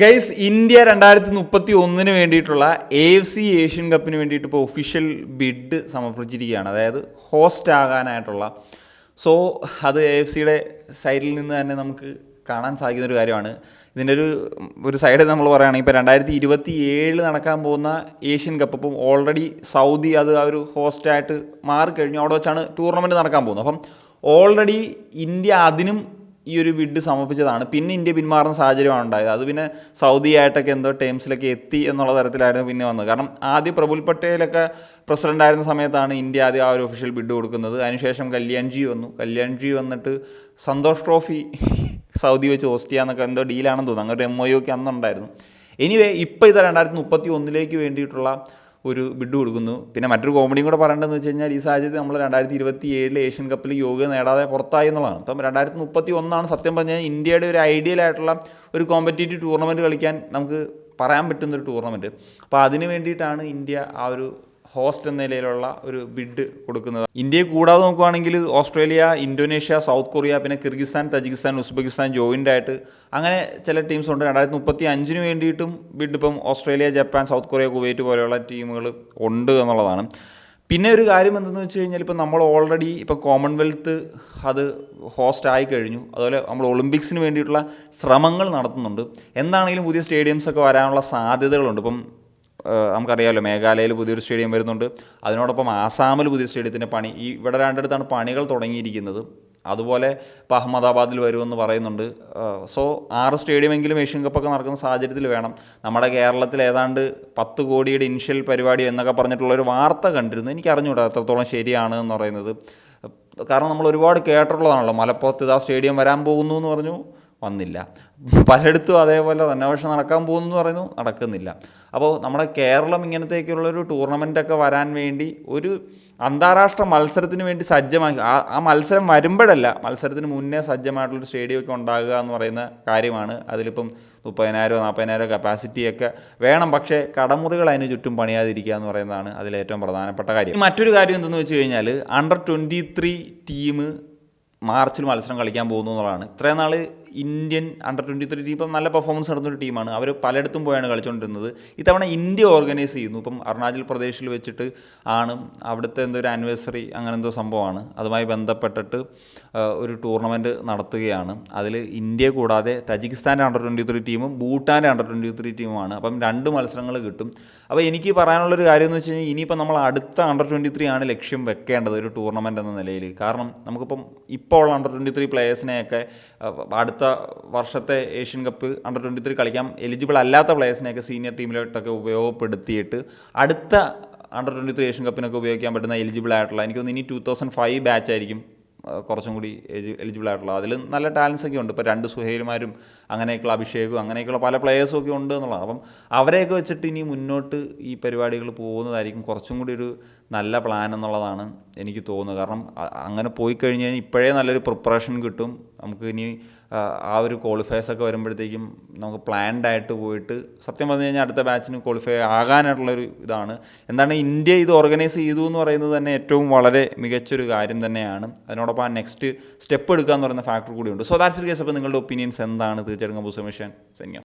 Guys India രണ്ടായിരത്തി മുപ്പത്തി ഒന്നിന് വേണ്ടിയിട്ടുള്ള എ എഫ് സി ഏഷ്യൻ കപ്പിന് വേണ്ടിയിട്ട് ഇപ്പോൾ ഒഫീഷ്യൽ ബിഡ് സമർപ്പിച്ചിരിക്കുകയാണ്. അതായത് ഹോസ്റ്റ് ആകാനായിട്ടുള്ള. സോ അത് എ എഫ് സിയുടെ സൈഡിൽ നിന്ന് തന്നെ നമുക്ക് കാണാൻ സാധിക്കുന്ന ഒരു കാര്യമാണ്. ഇതിന്റെ ഒരു ഒരു സൈഡ് നമ്മൾ പറയുകയാണെങ്കിൽ ഇപ്പോൾ രണ്ടായിരത്തി ഇരുപത്തി ഏഴിൽ നടക്കാൻ പോകുന്ന ഏഷ്യൻ കപ്പ് ഇപ്പം ഓൾറെഡി സൗദി അത് ആ ഒരു ഹോസ്റ്റായിട്ട് മാറിക്കഴിഞ്ഞു. അവിടെ വെച്ചാണ് ടൂർണമെന്റ് നടക്കാൻ പോകുന്നത്. അപ്പം ഓൾറെഡി ഇന്ത്യ അതിനും ഈ ഒരു ബിഡ് സമർപ്പിച്ചതാണ്. പിന്നെ ഇന്ത്യ പിന്മാറുന്ന സാഹചര്യമാണ് ഉണ്ടായത്. അത് പിന്നെ സൗദി ആയിട്ടൊക്കെ എന്തോ ടേംസിലൊക്കെ എത്തി എന്നുള്ള തരത്തിലായിരുന്നു പിന്നെ വന്നത്. കാരണം ആദ്യം പ്രഫുൽ പട്ടേലൊക്കെ പ്രസിഡന്റ് ആയിരുന്ന സമയത്താണ് ഇന്ത്യ ആദ്യം ആ ഒരു ഒഫീഷ്യൽ ബിഡ് കൊടുക്കുന്നത്. അതിനുശേഷം കല്യാൺജി വന്നു. കല്യാൺജി വന്നിട്ട് സന്തോഷ് ട്രോഫി സൗദി വെച്ച് ഹോസ്റ്റ് ചെയ്യാന്നൊക്കെ എന്തോ ഡീലാണെന്ന് തോന്നുന്നു. അങ്ങനെ ഒരു എം ഒ ഒക്കെ അന്നുണ്ടായിരുന്നു. എനിവേ ഇപ്പോൾ ഇത് രണ്ടായിരത്തി മുപ്പത്തി ഒന്നിലേക്ക് വേണ്ടിയിട്ടുള്ള ഒരു ബിഡ് കൊടുക്കുന്നു. പിന്നെ മറ്റൊരു കോമഡിയും കൂടെ പറയേണ്ടതെന്ന് വെച്ച് കഴിഞ്ഞാൽ ഈ സാഹചര്യത്തിൽ നമ്മൾ രണ്ടായിരത്തി ഇരുപത്തി ഏഴിലെ ഏഷ്യൻ കപ്പിൽ യോഗ നേടാതെ പുറത്തായി എന്നുള്ളതാണ്. അപ്പം രണ്ടായിരത്തി മുപ്പത്തി ഒന്നാണ് സത്യം പറഞ്ഞാൽ ഇന്ത്യയുടെ ഒരു ഐഡിയൽ ആയിട്ടുള്ള ഒരു കോമ്പറ്റേറ്റീവ് ടൂർണമെന്റ് കളിക്കാൻ നമുക്ക് പറയാൻ പറ്റുന്നൊരു ടൂർണമെന്റ് അപ്പോൾ അതിന് വേണ്ടിയിട്ടാണ് ഇന്ത്യ ആ ഒരു ഹോസ്റ്റ് എന്ന നിലയിലുള്ള ഒരു ബിഡ് കൊടുക്കുന്നത്. ഇന്ത്യയെ കൂടാതെ നോക്കുവാണെങ്കിൽ ഓസ്ട്രേലിയ ഇന്തോനേഷ്യ സൗത്ത് കൊറിയ പിന്നെ കിർഗിസ്ഥാൻ തജിക്കിസ്ഥാൻ ഉസ്ബെക്കിസ്ഥാൻ ജോയിന്റ് ആയിട്ട് അങ്ങനെ ചില ടീംസ് ഉണ്ട്. രണ്ടായിരത്തി മുപ്പത്തി അഞ്ചിന് വേണ്ടിയിട്ടും ബിഡ് ഇപ്പം Australia Japan South Korea Kuwait പോലെയുള്ള ടീമുകൾ ഉണ്ട് എന്നുള്ളതാണ്. പിന്നെ ഒരു കാര്യം എന്തെന്ന് വെച്ച് കഴിഞ്ഞാൽ ഇപ്പം നമ്മൾ ഓൾറെഡി ഇപ്പം കോമൺവെൽത്ത് അത് ഹോസ്റ്റ് ആയി കഴിഞ്ഞു. അതുപോലെ നമ്മൾ ഒളിമ്പിക്സിന് വേണ്ടിയിട്ടുള്ള ശ്രമങ്ങൾ നടത്തുന്നുണ്ട്. എന്താണെങ്കിലും പുതിയ സ്റ്റേഡിയംസ് ഒക്കെ വരാനുള്ള സാധ്യതകളുണ്ട്. ഇപ്പം നമുക്കറിയാമല്ലോ മേഘാലയയിൽ പുതിയൊരു സ്റ്റേഡിയം വരുന്നുണ്ട്. അതിനോടൊപ്പം ആസാമിൽ പുതിയ സ്റ്റേഡിയത്തിന്റെ പണി. ഈ ഇവിടെ രണ്ടിടത്താണ് പണികൾ തുടങ്ങിയിരിക്കുന്നത്. അതുപോലെ ഇപ്പോൾ അഹമ്മദാബാദിൽ വരുമെന്ന് പറയുന്നുണ്ട്. സോ ആറ് സ്റ്റേഡിയമെങ്കിലും ഏഷ്യൻ കപ്പൊക്കെ നടക്കുന്ന സാഹചര്യത്തിൽ വേണം. നമ്മുടെ കേരളത്തിൽ ഏതാണ്ട് പത്ത് കോടിയുടെ ഇനിഷ്യൽ പരിപാടി എന്നൊക്കെ പറഞ്ഞിട്ടുള്ളൊരു വാർത്ത കണ്ടിരുന്നു. എനിക്ക് അറിഞ്ഞൂടാ എത്രത്തോളം ശരിയാണ് എന്ന് പറയുന്നത്. കാരണം നമ്മൾ ഒരുപാട് കേട്ടിട്ടുള്ളതാണല്ലോ മലപ്പുറത്ത് ഇതാ സ്റ്റേഡിയം വരാൻ പോകുന്നു എന്ന് പറഞ്ഞു. വന്നില്ല. പലയിടത്തും അതേപോലെ റെനോവേഷൻ നടക്കാൻ പോകുന്നു എന്ന് പറയുന്നു നടക്കുന്നില്ല. അപ്പോൾ നമ്മുടെ കേരളം ഇങ്ങനത്തേക്കുള്ളൊരു ടൂർണമെന്റൊക്കെ വരാൻ വേണ്ടി ഒരു അന്താരാഷ്ട്ര മത്സരത്തിന് വേണ്ടി സജ്ജമാക്കി. ആ ആ മത്സരം വരുമ്പോഴല്ല മത്സരത്തിന് മുന്നേ സജ്ജമായിട്ടുള്ളൊരു സ്റ്റേഡിയമൊക്കെ ഉണ്ടാകുക എന്ന് പറയുന്ന കാര്യമാണ്. അതിലിപ്പം മുപ്പതിനായിരമോ നാൽപ്പതിനായിരമോ കപ്പാസിറ്റിയൊക്കെ വേണം. പക്ഷേ കടമുറികൾ അതിന് ചുറ്റും പണിയാതിരിക്കുക എന്ന് പറയുന്നതാണ് അതിലേറ്റവും പ്രധാനപ്പെട്ട കാര്യം. മറ്റൊരു കാര്യം എന്തെന്ന് വെച്ച് കഴിഞ്ഞാൽ അണ്ടർ ട്വന്റി ത്രീ ടീം മാർച്ചിൽ മത്സരം കളിക്കാൻ പോകുന്നു എന്നുള്ളതാണ്. ഇത്രയും നാൾ Indian under twenty three team ഇപ്പം നല്ല പെർഫോമൻസ് നടന്നൊരു ടീമാണ്. അവർ പലയിടത്തും പോയാണ് കളിച്ചുകൊണ്ടിരുന്നത് ഇത്തവണ ഇന്ത്യ ഓർഗനൈസ് ചെയ്യുന്നു. ഇപ്പം അരുണാചൽ പ്രദേശിൽ വെച്ചിട്ട് ആണ് അവിടുത്തെ എന്തോ ഒരു ആനിവേഴ്സറി അങ്ങനെ എന്തോ സംഭവമാണ്. അതുമായി ബന്ധപ്പെട്ടിട്ട് ഒരു ടൂർണമെന്റ് നടത്തുകയാണ്. അതിൽ ഇന്ത്യ കൂടാതെ തജിക്കിസ്ഥാന്റെ അണ്ടർ ട്വന്റി ത്രീ ടീമും ഭൂട്ടാന്റെ അണ്ടർ ട്വന്റി ത്രീ ടീമുമാണ് അപ്പം രണ്ട് മത്സരങ്ങൾ കിട്ടും. അപ്പോൾ എനിക്ക് പറയാനുള്ളൊരു കാര്യം എന്ന് വെച്ച് കഴിഞ്ഞാൽ ഇനിയിപ്പോൾ നമ്മൾ അടുത്ത അണ്ടർ ട്വന്റി ത്രീ ആണ് ലക്ഷ്യം വെക്കേണ്ടത് ഒരു ടൂർണമെന്റ് എന്ന നിലയിൽ കാരണം നമുക്കിപ്പം ഇപ്പോൾ ഉള്ള അണ്ടർ ട്വന്റി ത്രീ പ്ലേയേഴ്സിനെയൊക്കെ അടുത്ത വർഷത്തെ Asian cup under twenty three കളിക്കാൻ എലിജിബിൾ അല്ലാത്ത പ്ലേയേഴ്സിനെയൊക്കെ സീനിയർ ടീമിലോട്ടൊക്കെ ഉപയോഗപ്പെടുത്തിയിട്ട് അടുത്ത അണ്ടർ ട്വന്റി ത്രീ ഏഷ്യൻ കപ്പിനൊക്കെ ഉപയോഗിക്കാൻ പറ്റുന്ന എലിജിബിൾ ആയിട്ടുള്ള എനിക്ക് തോന്നുന്നു ഇനി ടൂ തൗസൻഡ് ഫൈവ് ബാച്ച് ആയിരിക്കും കുറച്ചും കൂടി എലിജിബിൾ ആയിട്ടുള്ള. അതിൽ നല്ല ടാലൻസ് ഒക്കെ ഉണ്ട്. ഇപ്പോൾ രണ്ട് സുഹേൽമാരും അങ്ങനെയൊക്കെയുള്ള അഭിഷേകും അങ്ങനെയൊക്കെയുള്ള പല പ്ലേയേഴ്സും ഒക്കെ ഉണ്ട് എന്നുള്ളതാണ്. അപ്പം അവരെയൊക്കെ വെച്ചിട്ട് ഇനി മുന്നോട്ട് ഈ പരിപാടികൾ പോകുന്നതായിരിക്കും കുറച്ചും കൂടി ഒരു നല്ല പ്ലാൻ എന്നുള്ളതാണ് എനിക്ക് തോന്നുന്നത്. കാരണം അങ്ങനെ പോയി കഴിഞ്ഞ് കഴിഞ്ഞാൽ ഇപ്പോഴേ നല്ലൊരു പ്രിപ്പറേഷൻ കിട്ടും. നമുക്ക് ഇനി ആ, ഒരു ക്വാളിഫയേഴ്സ് ഒക്കെ വരുമ്പോഴത്തേക്കും നമുക്ക് പ്ലാൻഡ് ആയിട്ട് പോയിട്ട് സത്യം പറഞ്ഞു കഴിഞ്ഞാൽ അടുത്ത ബാച്ചിന് ക്വാളിഫൈ ആകാനായിട്ടുള്ളൊരു ഇതാണ്. എന്താണ് ഇന്ത്യ ഇത് ഓർഗനൈസ് ചെയ്തു എന്ന് പറയുന്നത് തന്നെ ഏറ്റവും വളരെ മികച്ചൊരു കാര്യം തന്നെയാണ്. അതിനോടൊപ്പം ആ നെക്സ്റ്റ് സ്റ്റെപ്പ് എടുക്കുക എന്ന് പറയുന്ന ഫാക്ടർ കൂടിയുണ്ട് സോ ദാറ്റ്സ് കേസ് അപ്പോൾ നിങ്ങളുടെ ഒപ്പീനിയൻസ് എന്താണ്? തീർച്ചയായിട്ടും കമ്പൂസ് മിഷൻ സെന്യ.